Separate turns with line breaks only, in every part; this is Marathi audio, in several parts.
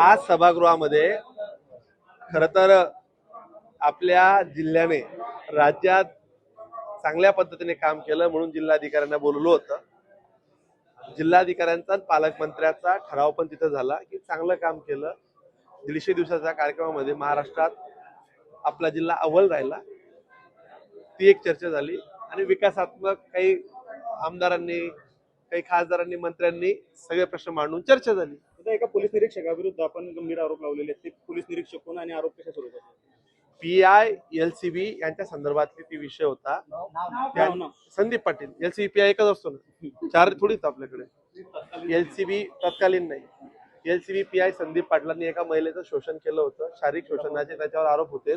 आज सभागृहामध्ये खर तर आपल्या जिल्ह्याने राज्यात चांगल्या पद्धतीने काम केलं म्हणून जिल्हाधिकाऱ्यांना बोलवलं होतं. जिल्हाधिकाऱ्यांचा पालकमंत्र्याचा ठराव पण तिथं झाला की चांगलं काम केलं. दीडशे दिवसाच्या कार्यक्रमामध्ये महाराष्ट्रात आपला जिल्हा अव्वल राहिला. ती एक चर्चा झाली आणि विकासात्मक काही आमदारांनी काही खासदारांनी मंत्र्यांनी सगळे प्रश्न मांडून चर्चा झाली.
आता एका पोलीस निरीक्षकाविरुद्ध आपण गंभीर आरोप लावलेले आहेत. ते पोलीस निरीक्षक कोण आणि आरोप कशा स्वरूपात
P I L C B यांच्या संदर्भातली ती विषय होता. त्या-. Sandeep Patil. L C B P I एकच असतो ना. चार थोडीच आपल्याकडे. एल सी बी तत्कालीन नाही. L C B P I Sandeep पाटलांनी एका महिलेचं शोषण केलं होतं. शारीरिक शोषणाचे त्याच्यावर आरोप होते.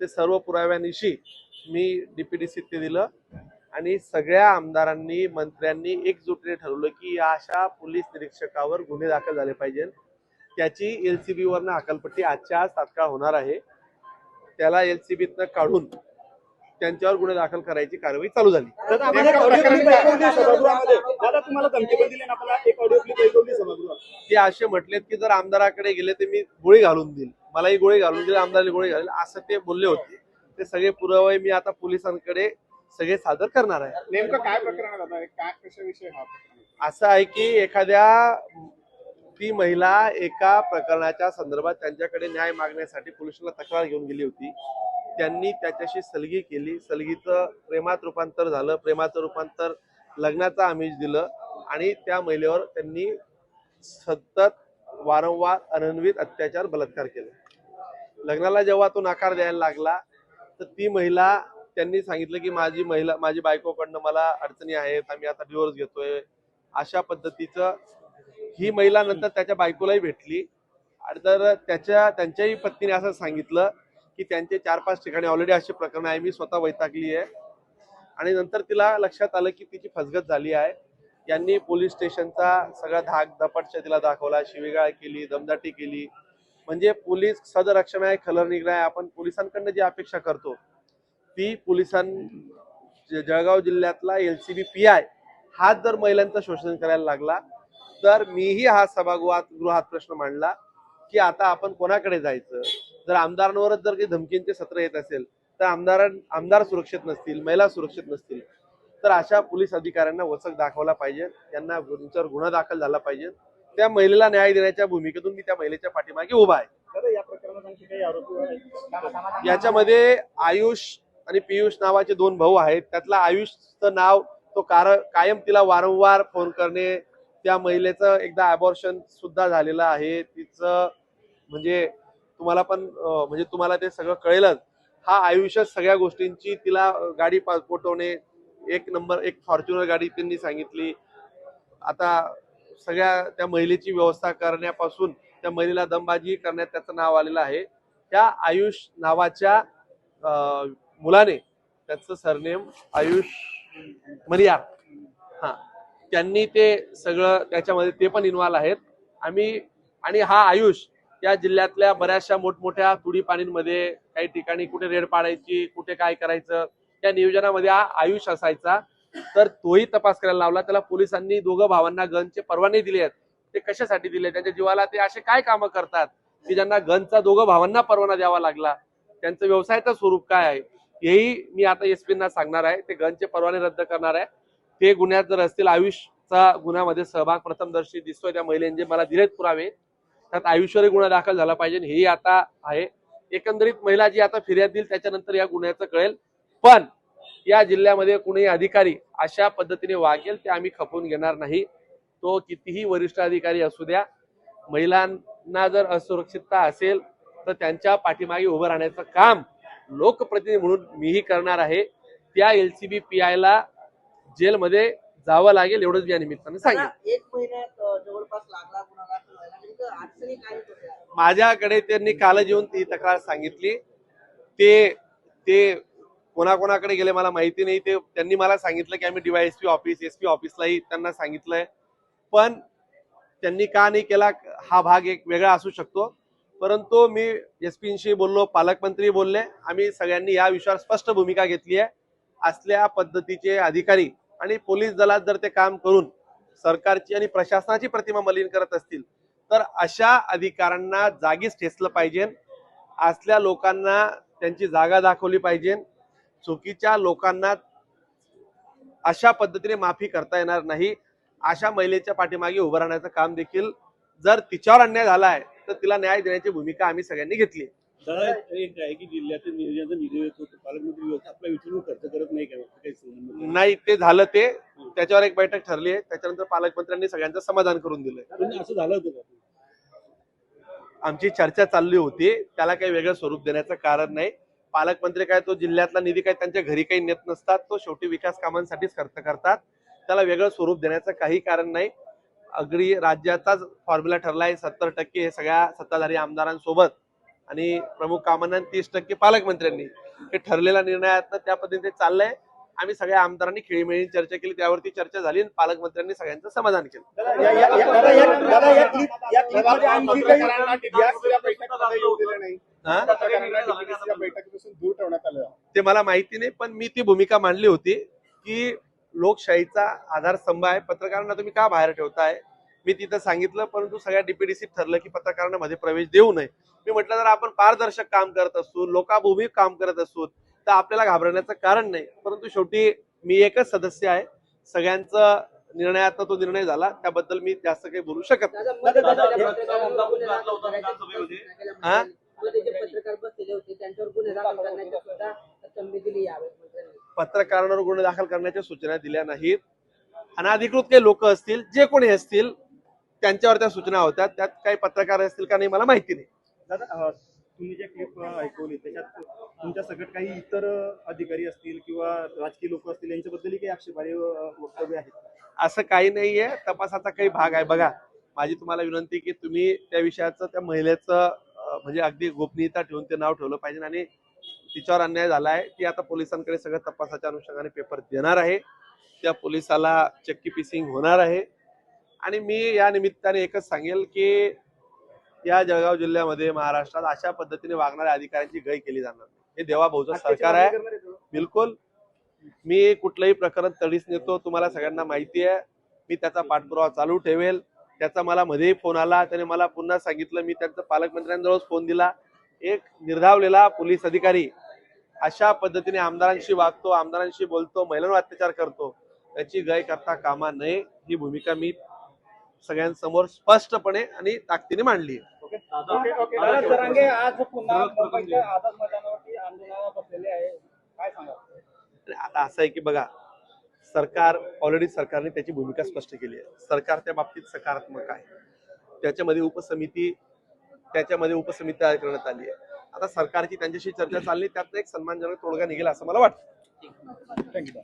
ते सर्व पुराव्यानिशी मी डीपीडीसीत ते दिलं. आणि सगळ्या आमदारांनी मंत्र्यांनी एकजुटीने ठरवलं की अशा पोलीस निरीक्षकावर गुन्हे दाखल झाले पाहिजे त्याची एल सी बी वरनं हकालपट्टी आजच्या आज तात्काळ होणार आहे. त्याला एल सी बीतनं काढून त्यांच्यावर गुन्हे दाखल करायची कारवाई चालू झाली. ते असे म्हटलेत की जर आमदाराकडे गेले तर मी गोळी घालून देईल. मलाही गोळी घालून देईल आमदाराला गोळी घालेल असं ते बोलले होते. ते सगळे पुरावे मी आता पोलिसांकडे सगळे सादर करणार आहे.
नेमकं काय प्रकरण आहे दादा काय कशाविषयी हा प्रकरण
असं आहे की एखाद्या ती महिला एका प्रकरणाच्या संदर्भात त्यांच्याकडे न्याय मागण्यासाठी पोलिसांना तक्रार घेऊन गेली होती. त्यांनी त्याच्याशी सलगी केली. सलगीचं प्रेमात रूपांतर झालं. प्रेमाचं रूपांतर लग्नाचं आमिष दिलं आणि त्या महिलेवर त्यांनी सतत वारंवार अनन्वित अत्याचार बलात्कार केले. लग्नाला जेव्हा तो नकार द्यायला लागला तर ती महिला त्यांनी सांगितलं की माझी महिला माझी बायकोकडनं मला अडचणी आहेत आम्ही आता डिवोर्स घेतोय. अशा पद्धतीचं ही महिला नंतर त्याच्या बायकोलाही भेटली. आणि तर त्याच्या त्यांच्याही पत्नीने असं सांगितलं की त्यांचे चार पाच ठिकाणी ऑलरेडी अशी प्रकरणं आहे. मी स्वतः वैतागली आहे. आणि नंतर तिला लक्षात आलं की तिची फसगत झाली आहे. यांनी पोलीस स्टेशनचा सगळा धाक दपटच्या तिला दाखवला शिवीगाळ केली दमदाटी केली. म्हणजे पोलीस सदरक्षण आहे खलर आहे आपण पोलिसांकडनं जी अपेक्षा करतो ती पोलिसां जळगाव जिल्ह्यातला L C B P I हाच जर महिलांचं शोषण करायला लागला तर मीही हा सभागृहात गृहात प्रश्न मांडला की आता आपण कोणाकडे जायचं? जर आमदारांवरच जर काही धमकींचे सत्र येत असेल तर आमदार आमदार सुरक्षित नसतील महिला सुरक्षित नसतील तर अशा पोलीस अधिकाऱ्यांना वचक दाखवला पाहिजे त्यांना त्यांच्यावर गुन्हा दाखल झाला पाहिजे. त्या महिलेला न्याय देण्याच्या भूमिकेतून मी त्या महिलेच्या पाठीमागे उभा आहे. याच्यामध्ये आयुष आणि पियुष नावाचे दोन भाऊ आहेत. त्यातला आयुषचं नाव तो कार कायम तिला वारंवार फोन करणे त्या महिलेचं एकदा अबॉर्शन सुद्धा झालेलं आहे. तिचं म्हणजे तुम्हाला पण म्हणजे तुम्हाला ते सगळं कळेलच. हा आयुष्यात सगळ्या गोष्टींची तिला गाडी पोटवणे एक नंबर एक फॉर्च्युनर गाडी त्यांनी सांगितली. आता सगळ्या त्या महिलेची व्यवस्था करण्यापासून त्या महिलेला दमबाजी करण्यात त्याचं नाव आलेलं आहे. त्या आयुष नावाच्या मुलाने त्याचं सरनेम आयुष मरिया. हा. त्यांनी ते सगळं त्याच्यामध्ये ते पण इन्व्हॉल्व आहेत. आम्ही आणि हा आयुष या जिल्ह्यातल्या बऱ्याचशा मोठमोठ्या तुडीपाणींमध्ये काही ठिकाणी कुठे रेड पाडायची कुठे काय करायचं त्या नियोजनामध्ये हा आयुष असायचा. तर तोही तपास करायला लावला. त्याला पोलिसांनी दोघं भावांना गनचे परवाने दिले आहेत. ते कशासाठी दिले? त्यांच्या जीवाला ते असे काय कामं करतात? की ज्यांना गनचा दोघं भावांना परवाना द्यावा लागला? त्यांचं व्यवसायाचं स्वरूप काय आहे? हेही मी आता एस ना सांगणार आहे. ते गनचे परवाने रद्द करणार आहे. ते गुन्ह्यात जर असतील आयुषचा गुन्ह्यामध्ये सहभाग प्रथमदर्शी दिसतोय त्या महिलेने. मला दिलेत पुरावे. त्यात आयुष्यही गुन्हा दाखल झाला पाहिजे हेही आता आहे. एकंदरीत महिला जी आता फिर्याद देईल त्याच्यानंतर या गुन्ह्याचं कळेल. पण या जिल्ह्यामध्ये कुणीही अधिकारी अशा पद्धतीने वागेल ते आम्ही खपवून घेणार नाही. तो कितीही वरिष्ठ अधिकारी असू द्या महिलांना जर असुरक्षितता असेल तर त्यांच्या पाठीमागे उभं राहण्याचं काम लोकप्रतिनिधी म्हणून मीही करणार आहे. त्या एल सी बी पी आयला जेलमध्ये जावं लागेल एवढंच या निमित्तानं सांगेल
आता एक महिन्यात जवळपास लागला
माझ्याकडे त्यांनी कालच येऊन ती तक्रार सांगितली. ते ते कोणाकोणाकडे गेले मला माहिती नाही. ते त्यांनी मला सांगितलं की आम्ही डीवायएसपी ऑफिस एस पी ऑफिसलाही त्यांना सांगितलंय. पण त्यांनी का नाही केला हा भाग एक वेगळा असू शकतो. परंतु मी एसपींशी बोललो पालकमंत्री बोलले. आम्ही सगळ्यांनी या विषयावर स्पष्ट भूमिका घेतली आहे. असल्या पद्धतीचे अधिकारी आणि पोलीस दलात जर ते काम करून सरकारची आणि प्रशासनाची प्रतिमा मलिन करत असतील तर अशा अधिकाऱ्यांना जागीच ठेचलं पाहिजे. असल्या लोकांना त्यांची जागा दाखवली पाहिजे. चुकीच्या लोकांना अशा पद्धतीने माफी करता येणार नाही. अशा महिलेच्या पाठीमागे उभं राहण्याचं काम देखील जर तिच्यावर अन्याय झालाय तर तिला न्याय देण्याची भूमिका आम्ही सगळ्यांनी घेतली.
एक आहे की जिल्ह्यातील करत नाही
ते झालं ते. त्याच्यावर एक बैठक ठरली आहे. त्याच्यानंतर पालकमंत्र्यांनी सगळ्यांचं समाधान करून दिलंय.
पण असं झालं होतं
आमची चर्चा चालली होती. त्याला काही वेगळं स्वरूप देण्याचं कारण नाही. पालकमंत्री काय तो जिल्ह्यातला निधी काय त्यांच्या घरी काही नेत नसतात. तो शेवटी विकास कामांसाठीच खर्च करतात. त्याला वेगळं स्वरूप देण्याचं काही कारण नाही. अगदी राज्याचाच फॉर्म्युला ठरला आहे. सत्तर टक्के हे सगळ्या सत्ताधारी आमदारांसोबत आणि प्रमुख कामांना तीस टक्के पालकमंत्र्यांनी. हे ठरलेल्या निर्णयात त्या पद्धतीने चाललंय. आम्ही सगळ्या आमदारांनी खेळीमेळी चर्चा केली त्यावरती चर्चा झाली आणि पालकमंत्र्यांनी सगळ्यांचं समाधान केलं.
या- या- या- दादा, या- दादा, या clip- या clipमध्ये आणखी काही
या बैठकीमध्ये येऊ दिलं नाही.
हा?
पत्रकारांना DPDC बैठकीपासून दूर ठेवण्यात आलं.
ते मला माहिती नाही पण मी ती भूमिका मांडली होती की लोकशाहीचा आधारस्तंभ आहे. पत्रकारांना तुम्ही का बाहेर ठेवताय? मी तिथं सांगितलं परंतु सगळ्या डीपीडीसीत ठरलं की पत्रकारांना मध्ये प्रवेश देऊ नये. मी म्हटलं जर आपण पारदर्शक काम करत असू लोकाभूमी काम करत असू तर आपल्याला घाबरण्याचं कारण नाही. परंतु शेवटी मी एकच सदस्य आहे. सगळ्यांचं निर्णयात तो निर्णय झाला. त्याबद्दल मी जास्त काही बोलू शकत नाही.
पत्रकारांवर गुन्हे दाखल
करण्याच्या सूचना दिल्या नाहीत. अनाधिकृत काही लोक असतील जे कोणी असतील त्यांच्यावर त्या सूचना होत्या. त्यात काही पत्रकार असतील का नाही मला माहिती नाही.
दादा तुम्ही जे क्लिप ऐकवली त्याच्यात तुमच्या सगळं काही इतर अधिकारी असतील किंवा राजकीय लोक असतील यांच्याबद्दलही काही आक्षेपार्ह वक्तव्य आहेत
असं काही नाहीये. तपासाचा काही भाग आहे. बघा माझी तुम्हाला विनंती की तुम्ही त्या विषयाचं त्या महिलेचं म्हणजे अगदी गोपनीयता ठेवून ते नाव ठेवलं पाहिजे आणि तिच्यावर अन्याय झाला आहे ती आता पोलिसांकडे सगळं तपासाच्या अनुषंगाने पेपर देणार आहे. त्या पोलिसाला चक्की पिसिंग होणार आहे. आणि मी या निमित्ताने एकच सांगेल की या जळगाव जिल्ह्यामध्ये महाराष्ट्रात अशा पद्धतीने वागणाऱ्या अधिकाऱ्यांची गय केली जाणार. हे देवाभाऊचं सरकार आहे? बिलकुल. मी कुठलंही प्रकरण तडीस नेतो तुम्हाला सगळ्यांना माहिती आहे. मी त्याचा पाठपुरावा चालू ठेवेल. त्याचा मला मध्येही फोन आला. त्याने मला पुन्हा सांगितलं. मी त्यांचा पालकमंत्र्यांजवळच फोन दिला. एक निर्धावलेला पोलीस अधिकारी अशा पद्धतीने आमदारांशी वागतो आमदारांशी बोलतो महिलांवर अत्याचार करतो त्याची गय करता कामा नये ही भूमिका मी सगळ्यांसमोर स्पष्टपणे आणि ताकदीने मांडली
आज पुन्हा
आता असं आहे की बघा सरकार ऑलरेडी सरकारने त्याची भूमिका स्पष्ट केली आहे. सरकार त्या बाबतीत सकारात्मक आहे. त्याच्यामध्ये उपसमिती त्याच्यामध्ये उपसमिती तयार करण्यात आली आहे. आता सरकारची त्यांच्याशी चर्चा चालली त्यात एक सन्मानजनक तोडगा निघेल असं मला वाटतं.
थँक्यू